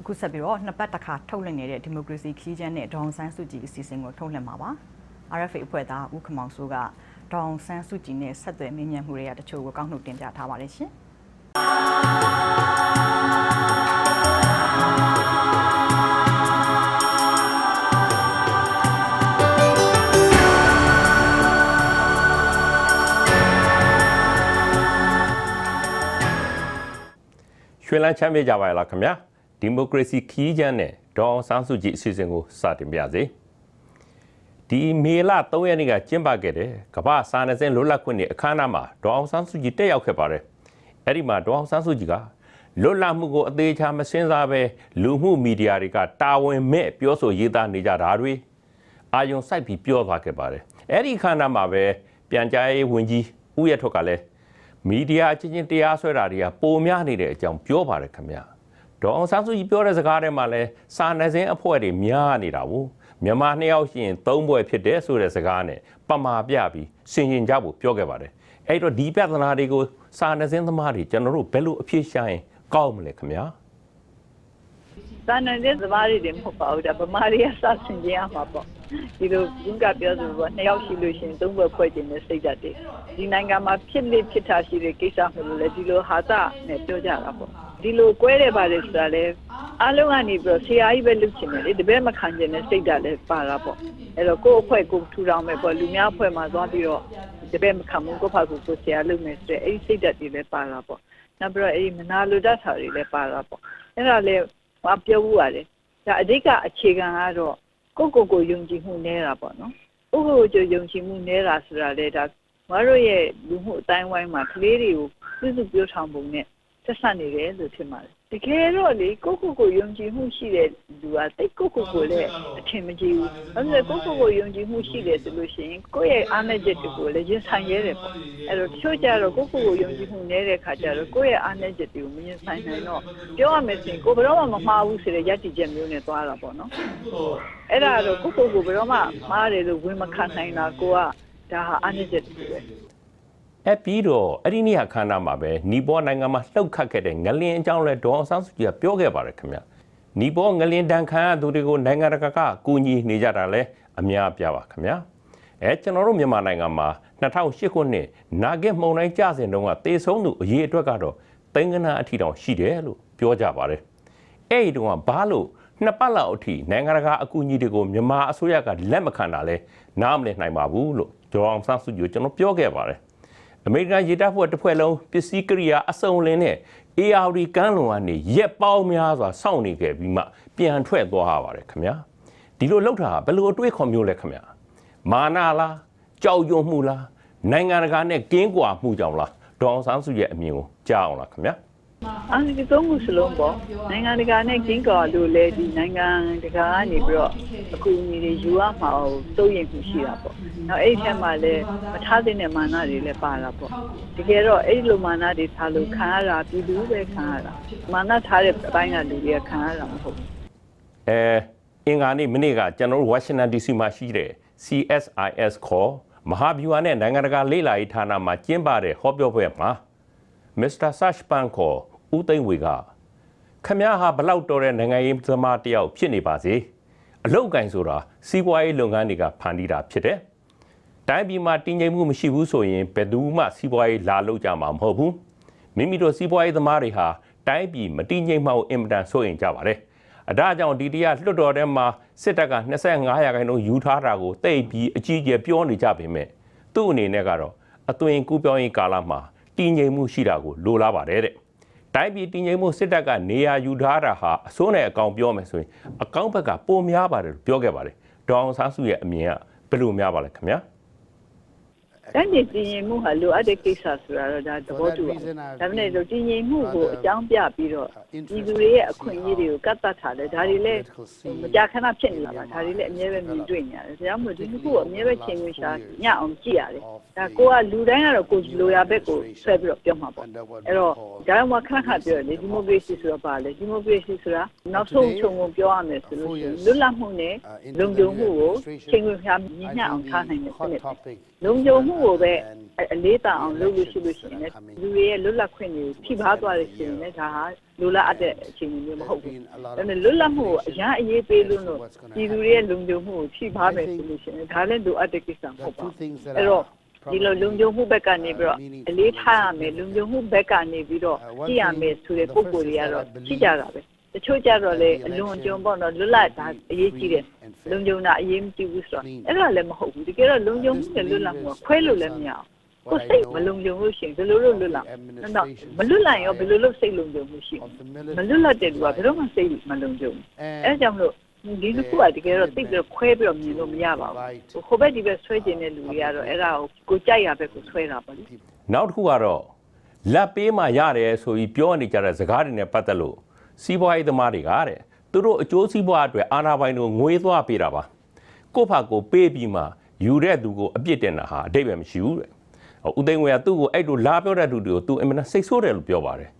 အခုဆက်ပြီးတော့နှစ်ပတ်တစ်ခါထုတ်လွှင့်နေတဲ့ဒီမိုကရေစီခီးချမ်းနဲ့ဒေါအောင်ဆန်းစုကြည်အစီအစဉ်ကိုထုတ်လွှင့်မှာပါ RFA အဖွဲ့သားဦးခမောင်စိုးကဒေါအောင်ဆန်းစုကြည်နဲ့ဆက်သွယ်မြင်မြန်မှုတွေကတချို့ကိုကောက်နှုတ်တင်ပြထားပါတယ်ရှင်ရွှေလန်းချမ်းမြေ့ကြပါရဲ့လားခင်ဗျာ ဒီမိုကရေစီခီးချမ်းနဲ့ဒေါအောင်ဆန်းစုကြည်အစီအစဉ်ကိုစတင်ပြစေဒီမေလ3ရက်နေ့ကကျင်းပခဲ့တဲ့ကမ္ဘာစာနယ်ဇင်းလွတ်လပ်ခွင့်နဲ့အခမ်းအနားမှာဒေါအောင်ဆန်းစုကြည်တက်ရောက်ခဲ့ပါတယ်အဲ့ဒီမှာဒေါအောင်ဆန်းစုကြည်ကလွတ်လပ်မှုကိုအသေးချာမစင်စားပဲလူမှုမီဒီယာတွေကတာဝန်မဲ့ပြောဆိုရေးသားနေကြတာတွေအာယုံစိုက်ပြီးပြောသွားခဲ့ပါတယ်အဲ့ဒီအခမ်းအနားမှာပဲပြန်ကြားရေးဝန်ကြီးဦးရထွက်ကလည်းမီဒီယာအချင်းချင်းတရားစွဲတာတွေကပိုများနေတဲ့အကြောင်းပြောပါတယ်ခင်ဗျာ ဒေါအောင်ဆန်းစုကြည်ပြောတဲ့စကားထဲမှာလဲစာနယ်ဇင်းအဖွဲ့တွေများနေတာဘူးမြန်မာနှစ်ယောက်ရှိရင်သုံးဘွဲဖြစ်တယ်ဆိုတဲ့စကားနဲ့ပမာပြပြီးဆင်ရင်ကြဖို့ပြောခဲ့ပါတယ်အဲ့တော့ဒီပြဿနာတွေကိုစာနယ်ဇင်းသမားတွေကျွန်တော်တို့ဘယ်လိုအဖြေရှာရင်ကောက်မလဲခင်ဗျာစာနယ်တဲ့သမားတွေတွေမဟုတ်ပါဘူးဒါဗမာတွေကစဆင်ကြရမှာပေါ့ဒီလိုဘုကပြောဆိုပေါ့နှစ်ယောက်ရှိလို့ရှိရင်သုံးဘက်ဖွဲ့ခြင်းနဲ့စိတ်ဓာတ်တွေဒီနိုင်ငံမှာဖြစ်လေဖြစ်တာရှိတဲ့ကိစ္စမျိုးလို့လေဒီလိုဟာတာနဲ့ပြောကြတာပေါ့ ဒီလိုကွဲတယ်ပါတယ်ဆိုတာလေအားလုံးကနေပြီးတော့ဆရာကြီးပဲလုပ်ချင်တယ်လေတပည့်မခံချင်တဲ့စိတ်ဓာတ်လည်းပါတာပေါ့အဲ့တော့ကိုယ့်အဖွဲ့ကိုထူထောင်မယ်ပေါ့လူများအဖွဲ့မှာသွားပြီးတော့တပည့်မခံဘူးကိုယ့်ဖာကိုကိုယ်ဆရာလုပ်မယ်ဆိုတဲ့အဲ့ဒီစိတ်ဓာတ်တွေလည်းပါတာပေါ့နောက်ပြီးတော့အဲ့ဒီမနာလိုတတ်တာတွေလည်းပါတာပေါ့အဲ့ဒါလည်းမပြောဘူးရတယ်ဒါအဓိကအခြေခံကတော့ကိုယ့်ကိုယ်ကိုယုံကြည်မှုနည်းတာပေါ့နော်ကိုယ့်ကိုယ်ကိုယုံကြည်မှုနည်းတာဆိုတာလေဒါမတို့ရဲ့လူမှုအတိုင်းဝိုင်းမှာကလေးတွေကိုစုစုပြောထောင်ပုံနဲ့ ဆက်ဆက်နေတယ်လို့ထင်ပါတယ်တကယ်တော့လေကိုယ့်ကိုယ်ကိုယုံကြည်မှုရှိတဲ့လူကတိတ်ကိုယ့်ကိုယ်ကိုလည်းအထင်မကြီးဘူး။ဘာလို့လဲကိုယ့်ကိုယ်ကိုယုံကြည်မှုရှိတယ်ဆိုလို့ရှိရင်ကိုယ့်ရဲ့အားနည်းချက်တွေကိုလည်းရင်ဆိုင်ရတယ်ပေါ့။အဲ့တော့တချို့ကြတော့ကိုယ့်ကိုယ်ကိုယုံကြည်မှုနည်းတဲ့ခါကျတော့ကိုယ့်ရဲ့အားနည်းချက်တွေကိုမရင်ဆိုင်နိုင်တော့ပြောရမယ်ဆိုရင်ကိုယ်ဘယ်တော့မှမမှားဘူးဆိုတဲ့ယက်တီချက်မျိုးနဲ့သွားတာပေါ့နော်။အဲ့ဒါတော့ကိုယ့်ကိုယ်ကိုဘယ်တော့မှမှားတယ်လို့ဝင်မခံနိုင်တာကိုကဒါဟာအားနည်းချက်တစ်ခုပဲ။ အဲ့ပြီးတော့အဲ့ဒီနေ့အခမ်းအနားမှာပဲနီပေါ်နိုင်ငံမှာလှုပ်ခတ်ခဲ့တဲ့ငလင်အကြောင်းလဲဒေါအောင်ဆန်းစုကြည်ကပြောခဲ့ပါတယ်ခင်ဗျနီပေါ်ငလင်တန်ခမ်းသူတွေကိုနိုင်ငံတကာကကူညီနေကြတာလဲအများပြပါခင်ဗျအဲကျွန်တော်တို့မြန်မာနိုင်ငံမှာ2008ခုနှစ်နာဂစ်မုံတိုင်းကြစဉ်တုန်းကတေဆုံးသူအရေးအတွက်ကတော့သိန်းကနာအထီတောင်ရှိတယ်လို့ပြောကြပါတယ်အဲ့ဒီတုန်းကဘာလို့နှစ်ပတ်လောက်အထိနိုင်ငံတကာအကူအညီတွေကိုမြန်မာအစိုးရကလက်မခံတာလဲနားမလည်နိုင်ပါဘူးလို့ဒေါအောင်ဆန်းစုကြည်ကကျွန်တော်ပြောခဲ့ပါတယ် အမေရိကန်ရေတပ်ဖွဲ့တစ်ဖွဲ့လုံးပစ္စည်းကိရိယာအစုံလင်းနဲ့ ARD ကမ်းလွန်ကနေရက်ပေါင်းများစွာစောင့်နေခဲ့ပြီးမှပြန်ထွက်သွားရပါတယ်ခင်ဗျာဒီလိုလောက်တာဘယ်လိုအတွေ့အခေါ်မျိုးလဲခင်ဗျာမာနာလားကြောက်ရွံ့မှုလားနိုင်ငံတကာနဲ့ကင်းကွာမှုကြောင့်လားဒေါအောင်ဆန်းစုရဲ့အမြင်ကိုကြားအောင်လားခင်ဗျာ အာဒီသုံးခုစလုံးပေါ့နိုင်ငံတကာနဲ့ကင်းကော်လို့လေဒီနိုင်ငံတကာကနေပြီးတော့အကူအညီတွေယူရမှာကိုစိုးရိမ်မှုရှိတာပေါ့နောက်အဲ့ဒီထက်မှလည်းမထားသင့်တဲ့မာနတွေလည်းပါတာပေါ့တကယ်တော့အဲ့ဒီလိုမာနတွေထားလို့ခံရတာပြည်သူပဲခံရတာမာနထားတဲ့အပိုင်းကလူတွေကခံရတာမဟုတ်ဘူးအဲအင်္ဂါနေ့မနေ့ကကျွန်တော်တို့ Washington DC မှာရှိတဲ့ CSIS ခေါ်မဟာဗျူဟာနဲ့နိုင်ငံတကာလေ့လာရေးဌာနမှာကျင်းပတဲ့ဟောပြောပွဲမှာ Mr. Sash Pan ခေါ်ဦးသိန်းဝေကခမည်းဟာဘလောက်တော်တဲ့နိုင်ငံရေးသမားတယောက်ဖြစ်နေပါစေအလုတ်ကင်ဆိုတာစီးပွားရေးလုပ်ငန်းတွေကဖန်တီးတာဖြစ်တယ်တိုင်းပြည်မှာတည်ငြိမ်မှုမရှိဘူးဆိုရင်ဘယ်သူမှစီးပွားရေးလာလုပ်ကြမှာမဟုတ်ဘူးမိမိတို့စီးပွားရေးသမားတွေဟာတိုင်းပြည်မတည်ငြိမ်မှကိုအင်မတန်စိုးရင်ကြပါတယ်အဒါကြောင့်ဒီတရားလွတ်တော်ထဲမှာစစ်တပ်က25ရာခိုင်နှုန်းယူထားတာကိုတိတ်ပြီးအကြီးအကျယ်ပြောနေကြပေမဲ့သူ့အနေနဲ့ကတော့အသွင်ကူးပြောင်းရေးကာလမှာ တည်ငြိမ်မှုရှိတာကိုလိုလားပါတယ်တဲ့တိုင်းပြည်တည်ငြိမ်မှုစစ်တပ်ကနေရာယူထားတာဟာအစိုးနဲ့အကောင်ပြောမယ်ဆိုရင်အကောင်ဘက်ကပိုများပါတယ်လို့ပြောခဲ့ပါတယ်ဒေါအောင်ဆန်းစုရဲ့အမြင်ကဘယ်လိုများပါလဲခင်ဗျာ တန်းကျင်တည်ငြိမ်မှုဟာလိုအပ်တဲ့ကိစ္စဆိုတာတော့ဒါသဘောတူပါဒါပေမဲ့လို့တည်ငြိမ်မှုကိုအကြောင်းပြပြီးတော့ဒီလူတွေရဲ့အခွင့်အရေးတွေကိုကတ်သတ်ထားတယ်ဒါတွေလည်းမကြာခဏဖြစ်နေတာပါဒါတွေလည်းအများပဲမြင်တွေ့နေရတယ်ဒါကြောင့်မို့ဒီတစ်ခုကိုအများပဲချိန်ဝင်ရှာညအောင်ကြည့်ရတယ်ဒါကိုကလူတိုင်းကတော့ကိုလိုရာဘက်ကိုဆွဲပြီးတော့ပြောမှာပေါ့အဲ့တော့ဒါမှခဏခဏပြောတယ်ဒီမိုကရေစီဆိုတော့ပါလေဒီမိုကရေစီဆိုတာနောက်ဆုံးခြုံငုံပြောရမယ်ဆိုလို့ရှိရင်လွတ်လပ်မှုနဲ့လုံခြုံမှုကိုချိန်ဝင်ရှာညှအောင်ထားနိုင်တဲ့စနစ်လုံခြုံမှုကိုပဲအလေးတအောင်လုပ်လို့ရှိလို့ရှိရင်လည်းလူတွေရဲ့လွတ်လပ်ခွင့်တွေထိပါသွားလို့ရှိရင်လည်းဒါဟာလိုလားအပ်တဲ့အခြေအနေမျိုးမဟုတ်ဘူးဒါပေမဲ့လွတ်လပ်မှုကိုအများအရေးပေးလို့လို့ပြည်သူတွေရဲ့လုံခြုံမှုကိုထိပါမယ်ဆိုလို့ရှိရင်ဒါလည်းလိုအပ်တဲ့ကိစ္စမဟုတ်ပါဘူးအဲ့တော့ဒီလိုလုံခြုံမှုဘက်ကနေပြီးတော့အလေးထားရမယ်လုံခြုံမှုဘက်ကနေပြီးတော့ကြည့်ရမယ်ဆိုတဲ့ပုံကိုယ်တွေကတော့ရှိကြတာပဲတချို့ကြတော့လေအလွန်ကြုံပေါ့နော်လွတ်လပ်တာအရေးကြီးတယ် လုံခြုံတာအရေးမကြီးဘူးဆိုတော့အဲ့ဒါလည်းမဟုတ်ဘူးတကယ်တော့လုံခြုံမှုနဲ့လွတ်လပ်မှုခွဲလို့လည်းမရအောင်ကိုစိတ်မလုံခြုံလို့ရှိရင်ဘယ်လိုလုပ်လွတ်လပ်နော်မလွတ်လပ်ရောဘယ်လိုလုပ်စိတ်လုံခြုံမှုရှိမလွတ်လပ်တဲ့လူကဘယ်တော့မှစိတ်မလုံခြုံအဲကြောင့်မလို့ဒီလူကတကယ်တော့သိပြီးတော့ခွဲပြီးတော့မြင်လို့မရပါဘူးခိုးဘက်ဒီဘက်ဆွဲကျင်တဲ့လူတွေကတော့အဲ့ဒါကိုကိုကြိုက်ရဘက်ကိုဆွဲတာပေါ့လေနောက်တစ်ခုကတော့လက်ပေးမှရတယ်ဆိုပြီးပြောနေကြတဲ့စကားတွေနဲ့ပတ်သက်လို့စီးပွားရေးသမားတွေကတဲ့ သူတို့အကျိုးစီးပွားအတွက်အာဏာပိုင်တို့ငွေသွားပေးတာပါကိုယ့်ဖာကိုပေးပြီးမှယူတဲ့သူကိုအပြစ်တင်တာဟာအတိတ်ပဲမရှိဘူးတဲ့ဦးသိန်းဝေကသူ့ကိုအဲ့လိုလာပြောတဲ့သူတွေကိုသူအင်မတန်စိတ်ဆိုးတယ်လို့ပြောပါတယ်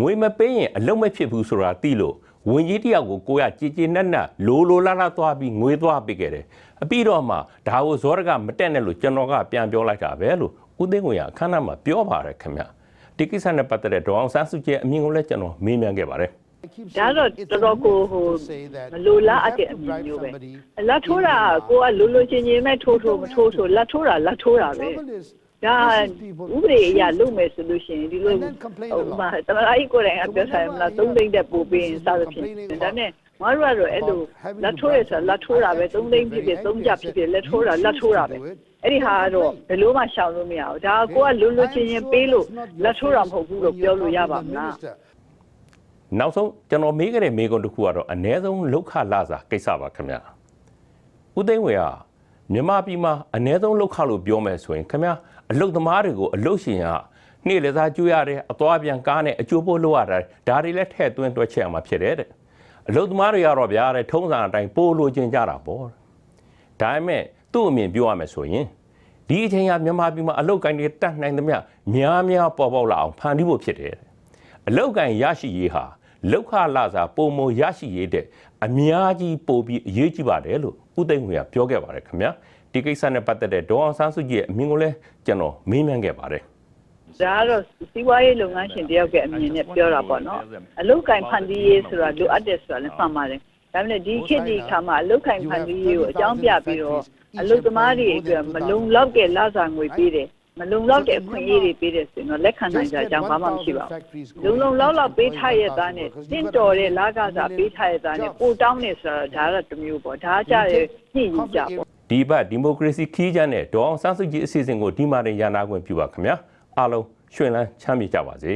ငွေမပေးရင်အလုံးမဖြစ်ဘူးဆိုတာသိလို့ဝင်ကြီးတယောက်ကိုကိုရကြည်ကြည်နက်နက်လိုလိုလားလားသွားပြီးငွေသွားပေးခဲ့တယ်အပြီးတော့မှဒါကိုဇောရကမတက်နဲ့လို့ကျွန်တော်ကပြန်ပြောလိုက်တာပဲလို့ဦးသိန်းဝေကအခမ်းအနားမှာပြောပါတယ်ခင်ဗျဒီကိစ္စနဲ့ပတ်သက်တဲ့ဒေါအောင်ဆန်းစုကြည်အမြင်ကိုလည်းကျွန်တော်မေးမြန်းခဲ့ပါတယ် ဒါတော့တော်တော်ကိုဟိုမလိုလားအပ်တဲ့အမြင်မျိုးပဲလက်ထိုးတာကိုကလိုလိုချင်းချင်းမဲ့ထိုးထိုးမထိုးထိုးလက်ထိုးတာလက်ထိုးတာပဲဒါဥပဒေအရလုပ်မယ်ဆိုလို့ရှိရင်ဒီလိုဟိုမှာတမလိုက်ကိုယ်တိုင်ကပြောဆိုင်မလားသုံးသိမ့်တဲ့ပို့ပေးရင်စသဖြင့်ဒါနဲ့မတို့ကတော့အဲ့လိုလက်ထိုးရဆိုလက်ထိုးတာပဲသုံးသိမ့်ဖြစ်ဖြစ်သုံးကြဖြစ်ဖြစ်လက်ထိုးတာလက်ထိုးတာပဲအဲ့ဒီဟာကတော့ဘယ်လို့မှရှောင်လို့မရဘူးဒါကိုကလိုလိုချင်းချင်းပေးလို့လက်ထိုးတာမဟုတ်ဘူးလို့ပြောလို့ရပါမလား နောက်ဆုံးကျွန်တော်မေးခဲ့တဲ့မေးခွန်းတစ်ခုကတော့အ ਨੇ ဆုံးလောက်ခလာစာကိစ္စပါခင်ဗျဦးသိန်းဝေကမြန်မာပြည်မှာအ ਨੇ ဆုံးလောက်ခလို့ပြောမယ်ဆိုရင်ခင်ဗျအလုတ်သမားတွေကိုအလုတ်ရှင်ကနေ့လေသားကျွေးရတယ်အသွားပြန်ကားနဲ့အကျိုးပို့လို့ရတယ်ဒါတွေလည်းထည့်သွင်းတွက်ချက်အောင်မှာဖြစ်တယ်တဲ့အလုတ်သမားတွေကတော့ဗျာတဲ့ထုံးစံအတိုင်းပို့လို့ချင်းကြတာပေါ့ဒါပေမဲ့သူ့အမြင်ပြောရမယ်ဆိုရင်ဒီအချိန်ကမြန်မာပြည်မှာအလုတ်ကိုင်းတွေတတ်နိုင်သမျှများများပေါ်ပေါက်လာအောင်ဖန်တီးဖို့ဖြစ်တယ်တဲ့ အလောက်ကန်ရရှိရေးဟာလောက်ခလာစာပုံမရရှိရေးတဲ့အများကြီးပို့ပြီးအရေးကြီးပါတယ်လို့ဦးသိန်းငွေကပြောခဲ့ပါတယ်ခင်ဗျာဒီကိစ္စနဲ့ပတ်သက်တဲ့ဒေါအောင်ဆန်းစုကြည်ရဲ့အမြင်ကိုလည်းကျွန်တော်မေးမြန်းခဲ့ပါတယ်ဒါကတော့စီးပွားရေးလုပ်ငန်းရှင်တယောက်ရဲ့အမြင်နဲ့ပြောတာပေါ့နော်အလုတ်ကင်ဖန်တီးရေးဆိုတာလိုအပ်တယ်ဆိုတာလည်းမှန်ပါတယ်ဒါပေမဲ့ဒီခေတ်ဒီခါမှာအလုတ်ကင်ဖန်တီးရေးကိုအကြောင်းပြပြီးတော့အလုတ်သမားတွေအတွက်မလုံလောက်တဲ့လစာငွေပေးတယ် မလုံလောက်တဲ့အခွင့်အရေးတွေပေးတယ်ဆိုရင်တော့လက်ခံနိုင်ကြအကြောင်းဘာမှမရှိပါဘူးလုံလုံလောက်လောက်ပေးထားရတဲ့နဲ့တင့်တော်တဲ့လကစားပေးထားရတဲ့နဲ့ပိုတောင်းနေဆိုတာဒါကတော့တစ်မျိုးပေါ့ဒါကြတဲ့ညှိယူကြပေါ့ဒီဘက်ဒီမိုကရေစီခီးချမ်းတဲ့ဒေါအောင်ဆန်းစုကြည်အစီအစဉ်ကိုဒီမှာတင်ရန်နာခွင့်ပြုပါခင်ဗျာအားလုံးရွှင်လန်းချမ်းမြေ့ကြပါစေ